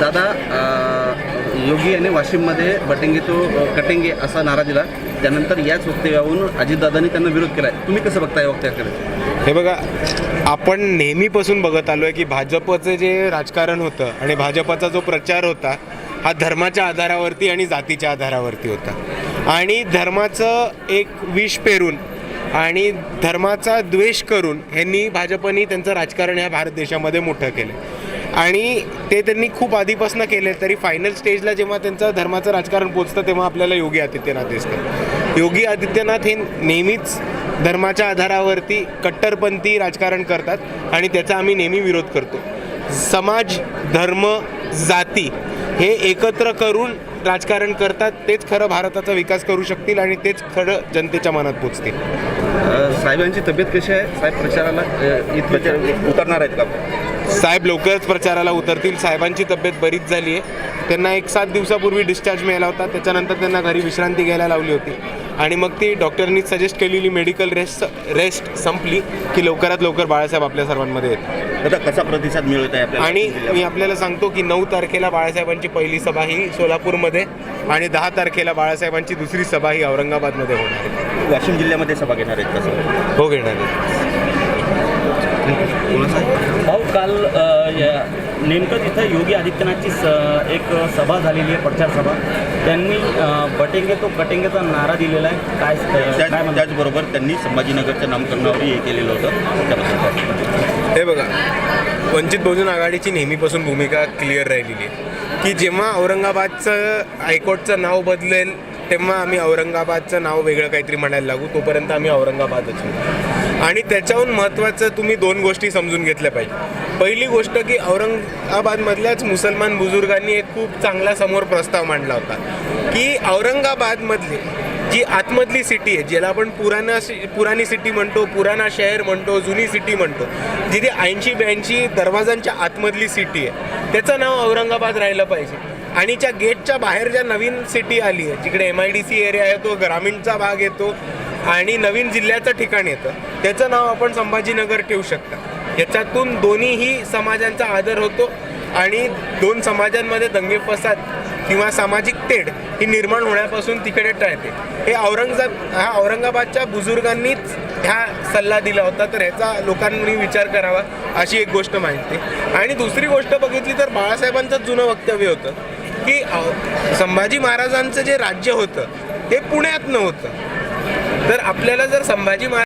दादा योगी यांनी वाशिममध्ये बटेंगे तो कटेंगे असा नारा दिला. त्यानंतर याच वक्तव्यावरून अजितदादांनी त्यांना विरोध केला तुम्ही कसं बघता या वक्तव्याकडे? हे बघा आपण नेहमीपासून बघत आलो आहे की भाजपचं जे राजकारण होतं आणि भाजपचा जो प्रचार होता हा धर्माच्या आधारावरती आणि जातीच्या आधारावरती होता. आणि धर्माचं एक विष पेरून आणि धर्माचा द्वेष करून ह्यांनी भाजपनी त्यांचं राजकारण ह्या भारत देशामध्ये मोठं केलं आणि ते त्यांनी खूप आधीपासून केले तरी फायनल स्टेजला जेव्हा त्यांचं धर्माचं राजकारण पोचतं तेव्हा आपल्याला योगी आदित्यनाथ दिसतं योगी आदित्यनाथ हे नेहमीच धर्माच्या आधारावरती कट्टरपंथी राजकारण करतात आणि त्याचा आम्ही नेहमी विरोध करतो. समाज धर्म जाती हे एकत्र करून राजकारण करतात तेच खरं भारताचा विकास करू शकतील आणि तेच खरं जनतेच्या मनात पोचतील. साहेबांची तब्येत कशी आहे? साहेब प्रचाराला इथं उतरणार आहेत का? साहेब लवकरच प्रचाराला उतरतील. साहेबांची तब्येत बरीच झाली आहे. त्यांना एक सात दिवसापूर्वी डिस्चार्ज मिळाला होता. त्याच्यानंतर त्यांना घरी विश्रांती घ्यायला लावली होती. आणि मग ती डॉक्टरनी सजेस्ट केलेली मेडिकल रेस्ट रेस्ट संपली की लवकरात लवकर बाळासाहेब आपल्या सर्वांमध्ये येतात. दादा कसा प्रतिसाद मिळत आहे आणि मी आपल्याला सांगतो की नऊ तारखेला बाळासाहेबांची पहिली सभा ही सोलापूरमध्ये आणि दहा तारखेला बाळासाहेबांची दुसरी सभा ही औरंगाबादमध्ये होणार आहे. वाशिम जिल्ह्यामध्ये सभा घेणार आहेत कसं हो घेणार आहे? भाऊ काल नेमकं तिथं योगी आदित्यनाथची स एक सभा झालेली आहे प्रचार सभा. त्यांनी बटेंगे तो कटेंगेचा नारा दिलेला आहे. काय काय त्याचबरोबर त्यांनी संभाजीनगरच्या नामकरणावरही हे केलेलं होतं. त्याबद्दल? हे बघा वंचित बहुजन आघाडीची नेहमीपासून भूमिका क्लिअर राहिलेली आहे. की जेव्हा औरंगाबादचं हायकोर्टचं नाव बदलेल तेव्हा आम्ही औरंगाबादचं नाव वेगळं काहीतरी म्हणायला लागू. तोपर्यंत आम्ही औरंगाबादच आणि त्याच्याहून महत्त्वाचं तुम्ही दोन गोष्टी समजून घेतल्या पाहिजे. पहिली गोष्ट की औरंगाबादमधल्याच मुसलमान बुजुर्गांनी एक खूप चांगला समोर प्रस्ताव मांडला होता. की औरंगाबादमधली जी आतमधली सिटी आहे ज्याला आपण पुराणा सि- पुराणी सिटी म्हणतो पुराणा शहर म्हणतो जुनी सिटी म्हणतो जिथे ऐंशी ब्याऐंशी दरवाजांच्या आतमधली सिटी आहे त्याचं नाव औरंगाबाद राहिलं पाहिजे. आणि ज्या गेटच्या बाहेर ज्या नवीन सिटी आली आहे जिकडे M I D C area आहे तो ग्रामीणचा भाग येतो आणि नवीन जिल्ह्याचं ठिकाण येतं. त्याचं नाव आपण संभाजीनगर ठेवू शकता. याच्यातून दोन्हीही समाजांचा आदर होतो आणि दोन समाजांमध्ये दंगे फसाद किंवा सामाजिक तेढ ही निर्माण होण्यापासून तिकडे टळते हे औरंगजेब हा औरंगाबादच्या बुजुर्गांनीच ह्या सल्ला दिला होता तर ह्याचा लोकांनी विचार करावा अशी एक गोष्ट माहिती आणि दुसरी गोष्ट बघितली तर बाळासाहेबांचं जुनं वक्तव्य होतं की संभाजी महाराजांचं जे राज्य होतं ते पुण्यात नव्हतं तर आपल्याला जर संभाजी महाराज